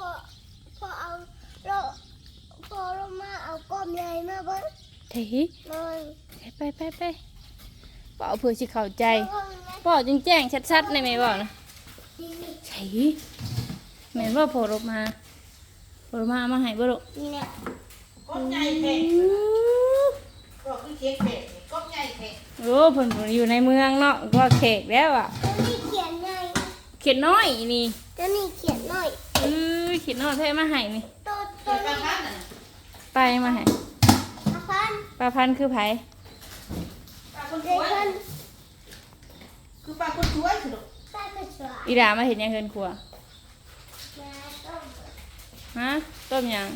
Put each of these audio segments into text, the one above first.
พอพอเอาเราพอเรามาเอาก้อมใหญ่มาเบิ้งเฮ้ยเลยไปไปไปป่เอาเพื่อสิเข้าใจเบิ้งนะป่อจงแจ้งชัดๆในไหมบอกนะนี่นี่ใช่แม่นว่าโผล่มาโผล่มาเอามาให้บ่ลูกนี่เนี่ยก้มใหญ่เผ็ดบอกคือเค้กเผ็ดก้มใหญ่เผ็ดโอ้เพิ่นบ่ได้อยู่ในเมืองเนาะก็เขกแล้วอะตัวนี้เขียนใหญ่เขียนน้อยนี่ตัวนี้เขียนหน่อยเออเขียนน้อยแท้มาให้นี่ตัวตัตัววนี้ปลาพันน่ะไปมาให้อาพันปลาพันธุ์คือไผปลาคนเดช่วยพันคือปลาคนช่วยสิลูกใส่กระสวยอีดามาเห็นยังเฮินครัวมาต้มฮะต้มหยัง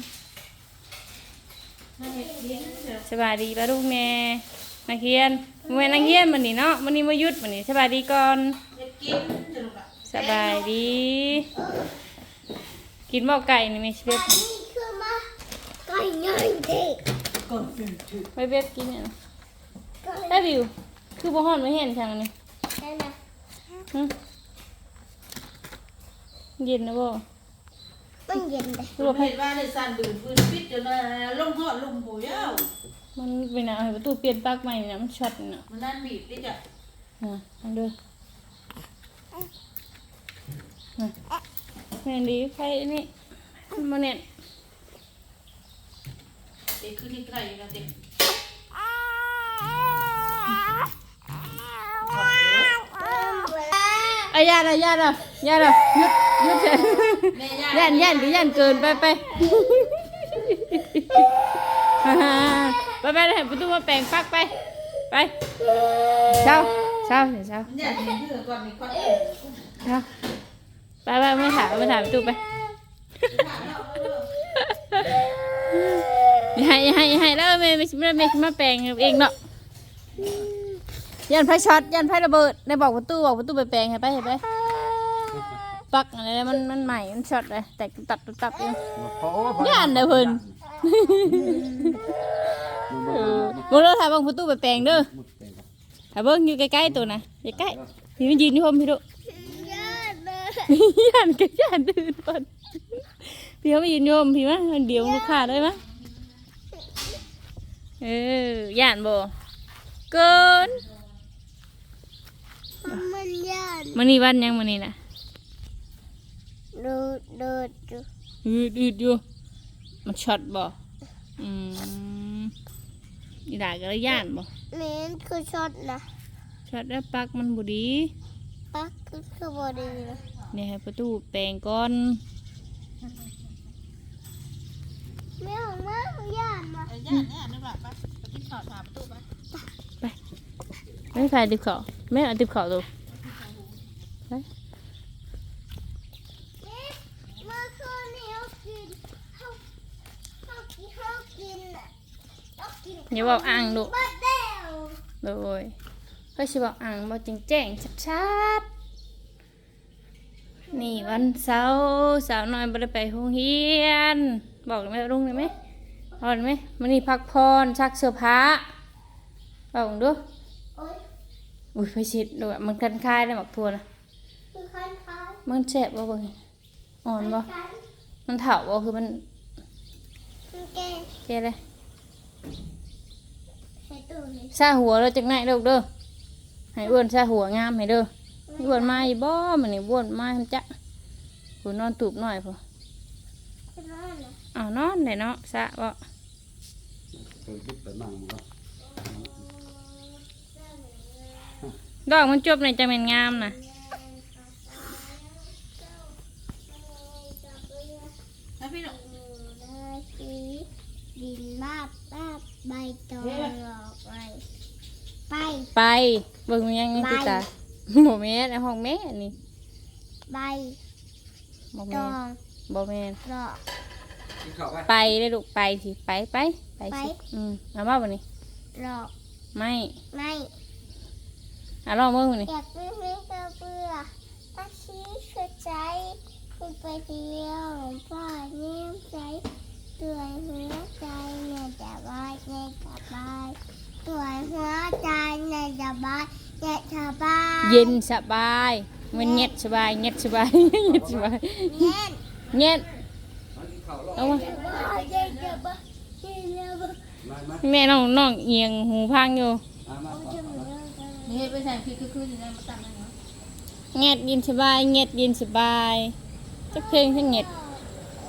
นั่นเห็ดเลี้ยงเดี๋ยวสบายดีป่ะลูกแม่นักเรียนมื้อแม่นักเรียนมื้อนี้เนาะมื้อนี้มาหยุดมื้อนี้สบายดีก่อนเห็ดกินจะลูกอะสบายดี กินบ่ไก่นี่แม่สิเบ็ดอันนี้คือมาไก่ใหญ่เด็กก่อนตื่นตื่นไปเบ็ดกินเนี่ยนะไก่ได้วิวคือบ่ฮ้อนบ่เห็นจังอันนี่นั่นนะหึเย็นนะบ่มันเย็นเลยคือว่าไผเห็ดว่าในสันบืนฟืนปิดจนน่ะลงหอดลุมหูยาวมันเป็นอะไรประตูเปลี่ยนปลั๊กใหม่นี่นะมันช็อตนี่นะมันนั่นบีบดิจ้ะฮะอันเด้อฮะ แม่นดีไฟนี่มันเนี่ยเด็กคือนี่ไกลนะเด็กอายาละยาละยาละหยุดหยุดเถอะแม่ย่าย่านย่านก็ย่านเกินไปไปฮ่าฮ่าไปไปเลยประตูมาแปลงปลั๊กไป ไปเช้าเช้าเดี๋ยวเช้ามันอยากเห็นเพื่อก่อนมีคนเอเช้า ไปไปไม่ถามไม่ถามประตูไปอย่าให้อย่าให้อย่าให้แล้วแม่ไม่ไม่ไม่มาแปลงเองเนาะยันไฟช็อตยันไฟระเบิดได้บอกประตูบอกประตูไปแปลงให้ไปให้ไปปักอะไรมันมันใหม่มันช็อตเลยแตกตัดตัดตัดเองยันเด้อเพิ่นเออมึงเราถ่ายบังประตูไปแปลงเด้อถ่ายเบิ่งอยู่ใกล้ๆตัวนะอย่าใกล้พี่มันยืนอยู่พมพี่ดุยอดเล ยยันก็ยันตื่นก่อนพี่เขาไม่ยืนโยมพี่มะเดี๋ยวลูกค้าได้มะเออย่านบ่เกินมันยอดมันนี่วันยังมันนี่นะดูดูดูอืดอืดอยู่มันช็อตบ่อืมอีด่าก็เลยย่านบ่เน้นคือช็อตนะช็อตแล้วปลักมันบ่ดีปักคือคือบอดีนะ เนี่ยให้ประตูแปลงก่อนไม่เอามาญาติมาไอ้ย่าเนี่ยนึกว่าปะไปกินข้าวถามประตูปะไม่ใครติบเขาไม่เอาติบเขาตัวเอ๊ะเมื่อคืนนี้เขากินเขาเขากินเขากินอะเขากินอย่าบอกอ่างลูกบัดเดียวโดยเพื่อสิบอกอ่างบอกจริงแจ้งชัดๆ นี่วันเสาร์สาวน้อยบ่ได้ไปโรงเรียน บอกได้ไหมรุ่งได้ไหมบอกได้ไหมมันนี่พักพรชักเสื้อผ้าบอกดูโอ๊ยอุ้ยไปชิดดูอะมันคันคายได้หมักทัวนะคือคันคายมันแฉบบ่เบิ่งอ่อนบ่คันมันเถาบ่คือมันคือแกงแก่เลยใส่ตู้นี้ซาหัวเราจักไหนเด้อเด้อให้อ้วนซาหัวงามให้เด้อ อ้วนมาอีบ่มันนี่อ้วนมาทำจ๊ะผู้นอนตูบหน่อยพอจะนอนนะอ้าวนอนได้เนาะซะบ่เคยคิดแต่นั่งมันก็ดอกมันจบในจะเป็นงามนะแล้วพี่หนุ่มได้สีดินลาบลาบใบตองหลอกไปไป ไปเบิ่งมันยังยังติดตา บ่แม่นในห้องแม่นี่ใบบ่ตแม่อนงบ่แม่นหลอก กินข้าวไปไปได้ลูกไปสิไปไปไปสิไปอืมเอามาบ่นี่หลอกไม่ไม่อะลองเบิ่งบ่นี่อยากไม่ไม่กระเบื่อตาชี้คือใจคุณไปเที่ยวพ่อเยี่ยมใจตัวหัวใจเนี่ยจะบายเนี่ยจะบายตัวหัวใจเนี่ยจะบาย เนี่ยจะบายเย็นสบายมันเงียบสบายเงียบสบายเงียบสบายเย็นเงียบข้าวรอเอามาบ้าเจ๊จะบ้าเจ๊จะบ้ามามาแม่น้องน้องเอียงหูพังอยู่มามาขอขอมานี่ให้ไปใส่พริกคือๆนี่นะมาตั้งนั่นเนาะแงดยินสบายแงดยินสบายจักเพลงทั้งแงด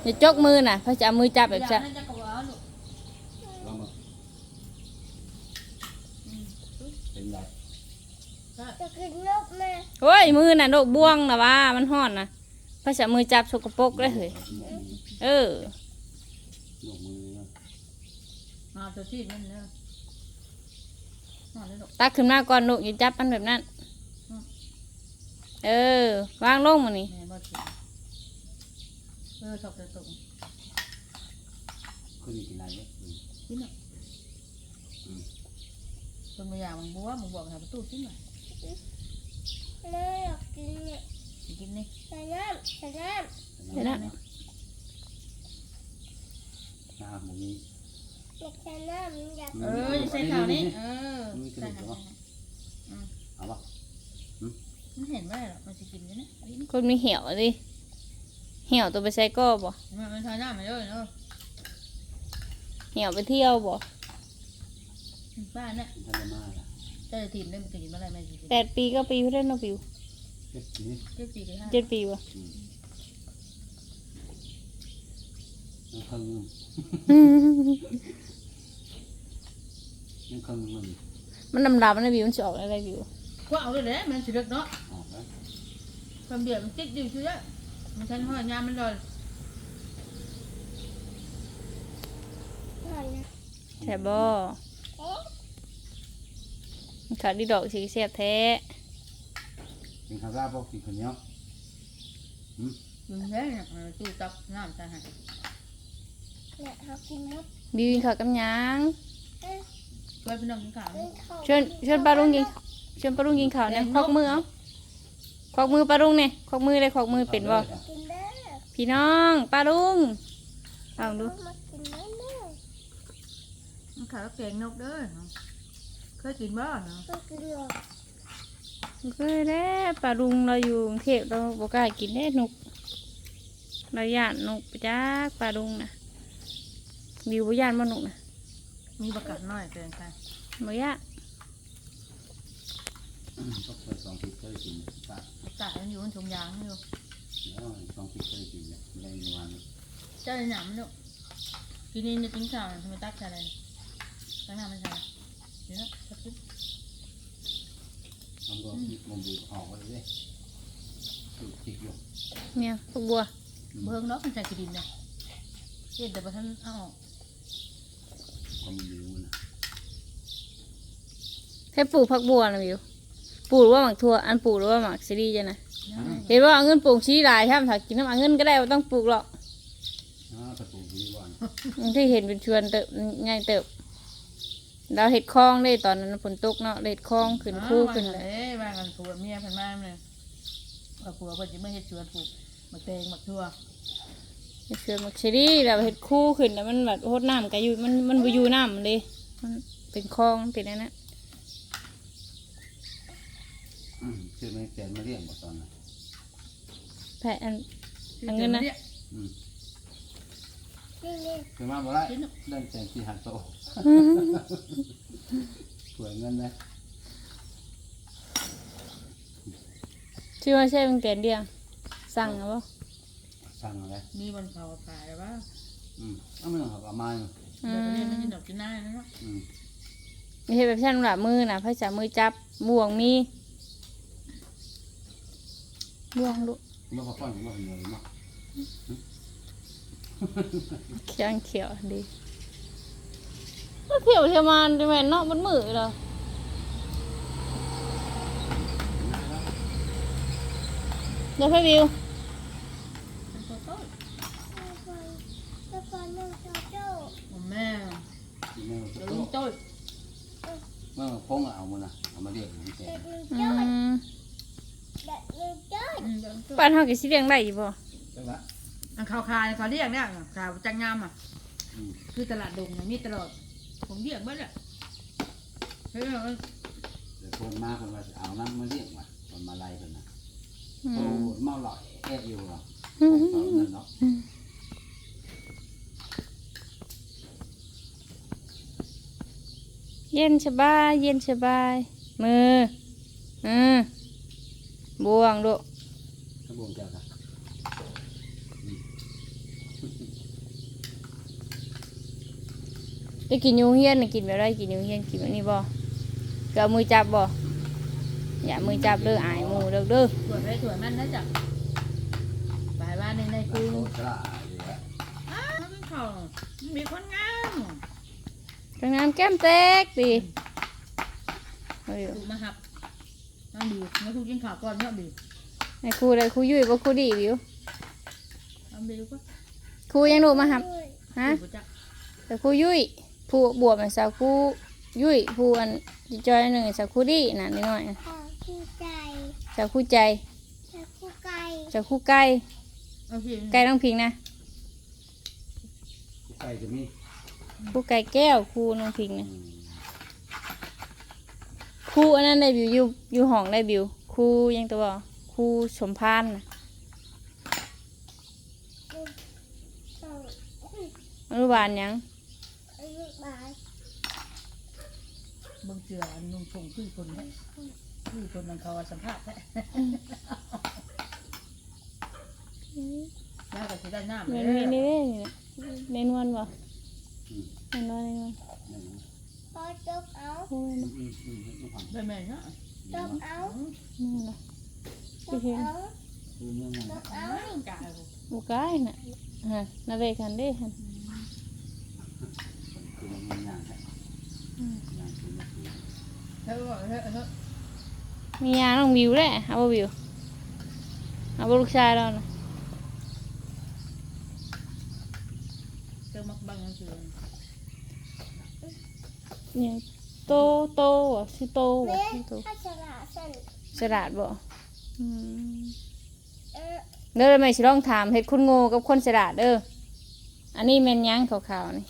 อย่าจกมือน่ะเพราะจะเอามือจับแบบอจะ ย่างนั้นจะกระวาลูก ลองมาเป็นไร จะกินนกแม่โอ้ยมือน่ะโดกบ่วงน่ะว่า มันฮ้อนน่ะเพราะจะเอามือจับสกปรกเลยเฮ้ยเออหนกมือนะมาตัวที่นั่นเนาะมาเลยลูกตักขึ้นมาก่อนลูกอย่าจับมันแบบนั้น เออ วางลงมานี่แม่บ่กินเออชอบจะตกคุณกินอะไรเนี่ยอืมกินเนาะคนมาอยากมึงบัวมึงบอกให้ประตูกินหน่อย แม่อยากกินเนี่ยสิกินนี่ใส่น้ำใส่น้เดี๋ยวนะน้ำหมูนี้ำอยากใส่น้ำอยากเออจะใส่ข้าวนี่เออใส่ข้าวเอาปะมันเห็นว่าหรอกมันจะกินกันนะอันนี้คนมีเหี่ยวดิเหี่ยวตัวไปใส่ก็บ่มันมันใช้หน้ามาเลยเนาะเหี่ยวไปเที่ยวบ่บ้านเนี่ยท่านจะมาละ เจ้าจะทีมได้มันจะกินเมื่อไรไม่กินแปดปีก็ปีเพื่อนเนาะปิวเจ็ดสีเจ็ดปีเลยฮะเจ็ดปีบ่อืมยังคงอยู่ยังครื่องนึงมันมันดำๆนะบิวมันจะออกอะไรบิวก็เอาเลยแหละมันสิเด็กเนาะออกแล้วความเดือดมันติดอยู่ชื่อมันทันห้อยามมันเลยหน่อยแช่บ่ ขาดดีดอกสีเสียบแท้กินข้าวราบปะกินข้าวเหนียวมึงแท้เนี่ยตู้ตักน้ำใส่ให้เนี่ยเขากินมดบิวกินข้าวกับหยังเอ๊ะช่วยพี่น้องกินข้าวกินข้าวชวนชวนปลาลุงกินชวนปลาลุงกินข้าวเนี่ยควักมือเอาควักมือปลาลุงเนี่ยควักมือเลยควักมือเป็นบ่กินได้พี่น้องปลาลุงลองดูมากินได้เลย มันข้าวแกงนกเด้อเค ยกินบ้าเนาะก็กินหรอกเคยแล้วปลาลุงเราอยู่กรุงเทพเราบ่กล้ากินแน่นกเราย่านนกไปจ้าปลาลุงนะบิวบ่ย่านบ่นกนะมีประกาศน้อยเกินไปบ่ย่านก็เคยสองปีเคยกินปะประกาศมันอยู่บนถุงยางอยู่แล้วสองปีเคยกินเนี่ยแรงวันเจ้าในหนามมันลูกกินนี่จะกินข้าวทำไมตักใส่อะไรตักน้ำมันใส่ เดี๋ยวนะตักกินมันก็มันดูออกไปเลยถูกจิกอยู่เนี่ยพวกบัวเบิ่งเนาะมันใส่กระดิ่งเนี่ยเห็นแต่พอท่านเอาออกความดูนะให้ปลูกผักบัวนะบิวปลูกหรือว่าหมักทั่วอันปลูกหรือว่าหมักซีรีส์จ้ะนะได้เห็นว่าเอาเงินปลูกชี้ลายใช่ไหมถ้ากินน้ำเอาเงินก็ได้ไม่ต้องปลูกหรอกอ่าตะปูดีวันมันที่เห็นเป็นชวนเติบง่ายเติบ เราเห็ดคลองได้ตอนนั้นฝนตกเนาะเราเห็ดคลองขึ้นคู่ขึ้นเลยเอ้ยว่ากันผัวเมียเพันมาเลยว่าผัวเพิ่นจะไม่เฮ็ดสวนปลูกมะเตงมะทั่วเห็ดชวนหมักซีรีส์เราเห็ดคู่ขึ้นแล้วมันแบบโคตรน้ำก็อยู่มันมันบ่อยู่น้ำมันเลยมันเป็นคลองเป็นอันนั้นชื่อไม่แกนมาเรียกมาตอนนั้นแผ่อัน อันเงินนะ อืม นี่นี่คือมาบ่ได้เดินแกนที่หันโตสวยเงินเลยชื่อว่าใช่เป็นแกนเดียงสั่งเอาบ่สั่งอะไรมีบนเขาขายแล้วว่าอืมเอาไม่ต้องหักประมาณอืเดี๋ยวมเรียนไม่กินดอกกินหน้าแล้วเนาะอืมไม่ใช่แบบชั้นหลับมือนะพระจับมือจับบ่วงมีบ่วงลูกเมื่อพอฟังเมื่อเหนื่อยมาก เขียวเขียวดีก็เขียวเทียมานจะแม่นเนาะมันมือเหรอเดี๋ยวพี่วิวเป็นตัวโต้เอาไปเอาไปนั่งเจ้าเจ้าผมแม่เมื่อเดี๋ยวโตลุงโต้เมื่อพงเอามานะเอามาเรียกแกเด็กหนึ่งอืจ้อยมเด็กหนึ่งจ้อยอืมเดี๋ยวลุงโต้บ้านเฮาก็สิเลี้ยงได้อยู่บ่ใช่ปะ ข่าวคายเขาเรียกเนี่ยข่าวจังงามอะคือตลาดดงนะมีตลอดผมเรียกบ้านอะเฮ้ยเดี๋ยวคนมาคนว่าเอาน้งมาเรียกว่ะคนมาไล่คนน่ะโอ้เมาหล่อแอบอยู่หรอเอาเงินเนาะเย็นสบาย เย็นสบาย มืออืมบวงลูบวนจ้า ค่ะกินยูเฮียนน่ะกินแบบไรกินยูเฮียนกินแบบนี้บ่ก็เอามือจับบ่อย่ามือจับเด้ออายหมูเด้อเด้อสวยไปสวยมันนะจ๊ะไปบ้านในในครูอ้าวมันเขามีคนงามกางน้ำแก้มแตกดิเอาอยู่ถูกมาหับนั่งดีไม่ถูกกินข้าวก่อนเนาะดีให้ครูได้ครูยุ่ยบ่ครูดีวิวเอาดีก็ครูยังดูมาหับฮะแต่ครูยุ่ย ผู้บวบให้สาวครูยุ่ยผู้อันจิจอยหนึ่งให้สาวครูดีน่ะนิดหน่อยขอคู่ใจสาวครูใจและคู่ไก่สาวครูไก่เอาสิไก่ต้องพิงนะไก่จะมีครูไก่แก้วครูน้องพิงนะอืมครูอันนั้นได้บิวอยู่อยู่ห้องได้บิวครูยังตัวบ่ครูสมพานน่ะสองอนุบาลหยัง อายุบาท เบิ่งเสืออันนุ่งชงคือคนแท้คือคนนังเขาสัมภาษณ์แท้แล้วก็สิได้น้ำเมเลยนนี่นี่นี่ในนวลบ่อืมในนวลในนวลนั่นนะพอจบเอาโอ้ยอืมอืมอืมลูกความได้แม่เนาะจบเอานั่นน่ะจบเอาคือเมืองนั่นจน่ะบเอา กายบุกายน่ะฮะนาเวกันเด้ฮะ คือเมืองย่างแท้ย่างคือเมืองคือ เฮ้ยเฮ้ยเฮ้ยมียาน้องบิวแหละเอาบ่บิวเอาบ่ลูกชายเราน่ะเจอมักบังเสือเนี่ยโตโตอะสิโตแม่อะสิโตถ้าฉลาดสั่นสลัดบ่อืมเออเด้อแม่สิลองถามเฮ็ดคนโง่กับคนสลัดเด้ออันนี้แม่นหยังขาวๆนี่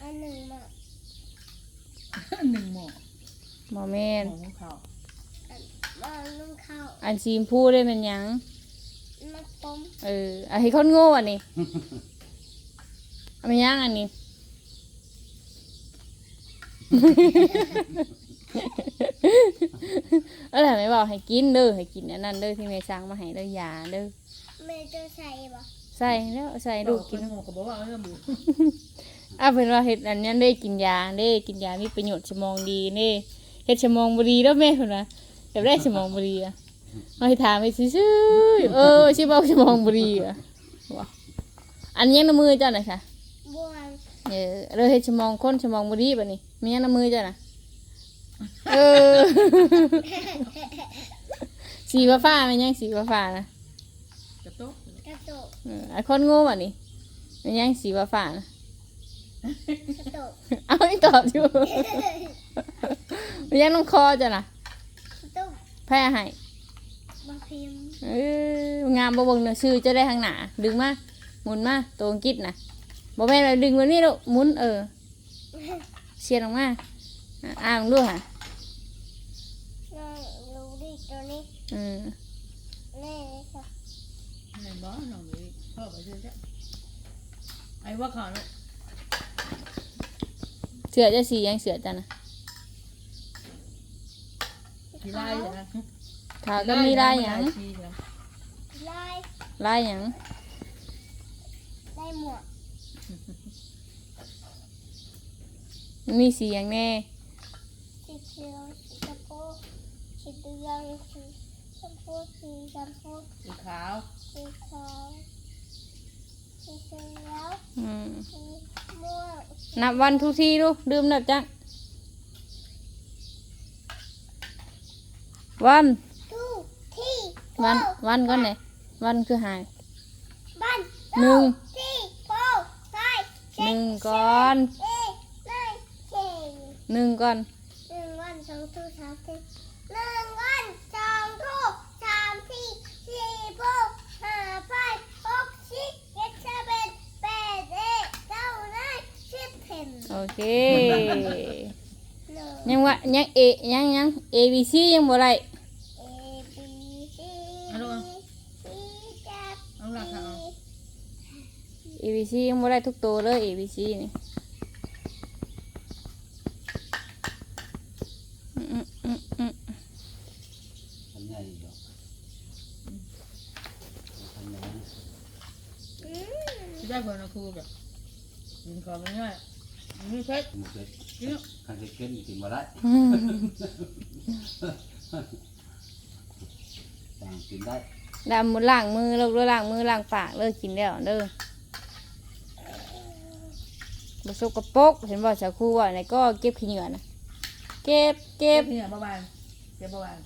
อันหนึ่งมา หนึ่งหม้อบ่ แม่นหม้อของเขามานึ่งข้าวอันสีชมพูได้แม่นหยังมาต้มเอออันเฮ็ดคนโง่อันนี้อันแม่นหยังอันนี้ เออไม่บอกให้กินเด้อให้กินอันนั้นเด้อที่แม่สั่งมาให้เด้อยาเด้อแม่จะใส่บ่ใส่แล้วใส่ลูกกิน หม้อก็บอกว่าเออบูอะเพิ่นว่าเฮ็ดอันนั้นได้กินยาเด้กินยามีประโยชน์สมองดีเด้ เฮ็ดสมองบ่ดีเด้อแม่เพิ่นว่าอยากได้สมองบ่ดีอะมาให้ถามไปซื่อๆเออสิบอกสมองบ่ดีอะว่าอันยังในมือเจ้าน่ะค่ะบวงเออเราเฮ็ดสมองคนสมองบ่ดีบัดนี้มียังในมือเจ้าน่ะเออสีฟ้าๆมันยังสีฟ้าๆนะจะโต๊ะกระโตกเออไอ้คนโง่บัดนี้มันยังสีฟ้าๆนะกระโตกเอาไม่ตอบอยู่ มันยังต้องคอจ้ะนะกระโตกแพ้ให้มาพิมพ์เอองามบ่เบิ่งหนังสือจะได้ทางหน้าดึงมาหมุนมาตัวอังกฤษนะบ่แม่นว่าดึงแบบนี้ลูกหมุนเออเสียดออกมาอะอ่านดูค่ะ น้องรู้ดิตัวนี้เออแม่เลยค่ะไอ้บ้าน้องเลยพ่อไปซื้อจ้ะไอ้ว่าเขาเนาะเสือจะสีหยังเสือจ้ะนะ ที่ไล่นะขาก็มีลายหยังไล่ลายหยังได้หมวกมีสีหยังแน่ สีเขียวสีชมพูสีเหลืองสีชมพูสีชมพูสีขาวสีขาวสีเขียวอืมสีม่วงนับวันทุกทีดูกดื่มนับจัง วันทูที่วันโฟวันก่อนเลยวันคือหายบ้านหนึ่งที่โฟไฟหนึ่งก่อนเอ๊ะนายเจ็ดหนึ่งก่อน หนึ่งวันสองทูสามสี่หนึ่งวันสองทูสามสี่สี่หกห้าแปดหกสิบเจ็ดแปดแปดเอ็ดเก้าได้สิบเอ็ด โอเคหนึ่ง ยังว่ายังเอยังยัง A B C ยังบ่ไร A B C Alo. C chập เอาหลักค่ะเอา A B C ยังบ่ไรทุกตัวเลย A B C นี่อืมอืมอืมทำไงดีหรอกทำไงดีที่ได้ผลนะครูแบบกินของมันง่ายมีเพชรหมดเลย กินเนอะ จะเข้มกินมาได้อืมต่างกินได้ดำมือล้างมือเลิกล้างมือล้างปากเลิกกินแล้วเด้อบ่สกปรกเห็นบ่สาวครูว่าไหนก็เก็บขี้เหงื่อนะเก็บเก็เก็บบเนี่ยเบาบางเก็บเบาบาง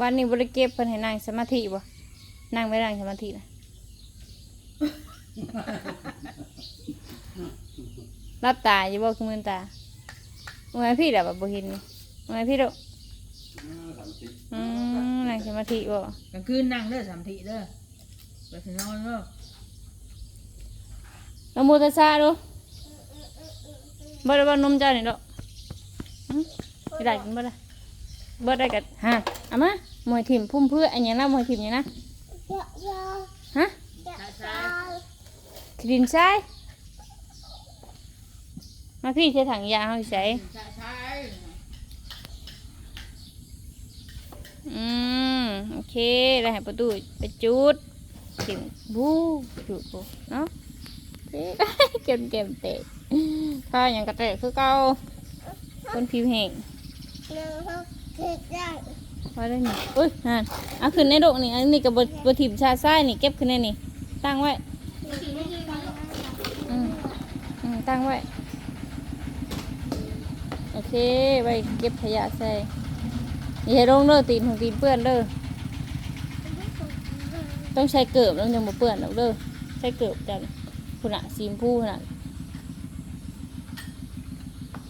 วันนี้บ่ได้เก็บเพิ่นให้นั่งสมาธิบ่นั่งไม่นั่งสมาธินะรับตาอยู่บ่คือมือตา เมื่อพี่แบบบ่เห็นนี่เมื่อพี่เด้อสามสิบอืมนั่งสมาธิบ่กลางคืนนั่งเด้อสามทีเด้อไปถึงนอนเด้อน้ำมูตาซาดูบ่ได้บ่นมเจ้านี่ดอกหึสิได้กินบ่ได้บ่ได้กัฮะเอามาหมวยถิ่มพุ่มเพื่ออันหยังนะหมวยถิ่มหยังนะเยอะเยอะฮะเยอะเยอะขดินทราย มาพี่ใช้ถังยาเฮาสิใส่ใช่ใช่อืมโอเคแล้วให้ประตูไปจุดถิ่มบูจุดบูเนาะโอเคเก็มเก็มเตะข้าหยังกระเตะคือเก่าคนผิวแห้งหนึ่งหกเจ็ดได้ว่าได้นี่อุ้ยนั่นเอาขึ้นในโดกนี่อันนี้กับบทถิ่มชาซ้ายนี่เก็บขึ้นในนี่ตั้งไว้อืมอืมตั้งไว้ โอเค ไว้เก็บขยะใส่อย่าให้ลงเด้อตีนของตีนเปื้อนเด้อต้องใช้เกิบแล้วยังบ่เปื้อนหรอกเด้อใช้เกิบจังคุณอะซีมพูขนาด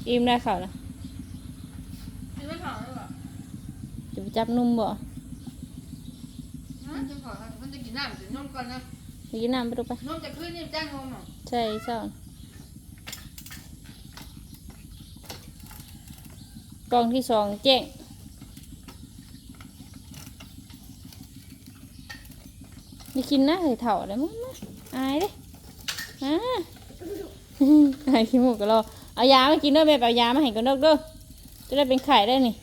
อิ่มได้ข่าวนะกินไม่ขาวเลยว่ะจะไปจับนุ่มบ่มันจะขอมันจะกินน้ำกินนมก่อนนะไปกินน้ำไปดูไปนมจะขึ้นนี่จ้างนมอะใช่ซ่อ กล่องที่สองแจ้งนี่กินนะเฮ้ยเถ่าเลยมั้งนะอายเด้อ่าอายขี้หมูกก็รอเอายามากินเด้อแม่ไปเอายามาให้กันเด้อเด้อจะได้เป็นไข่ได้นี่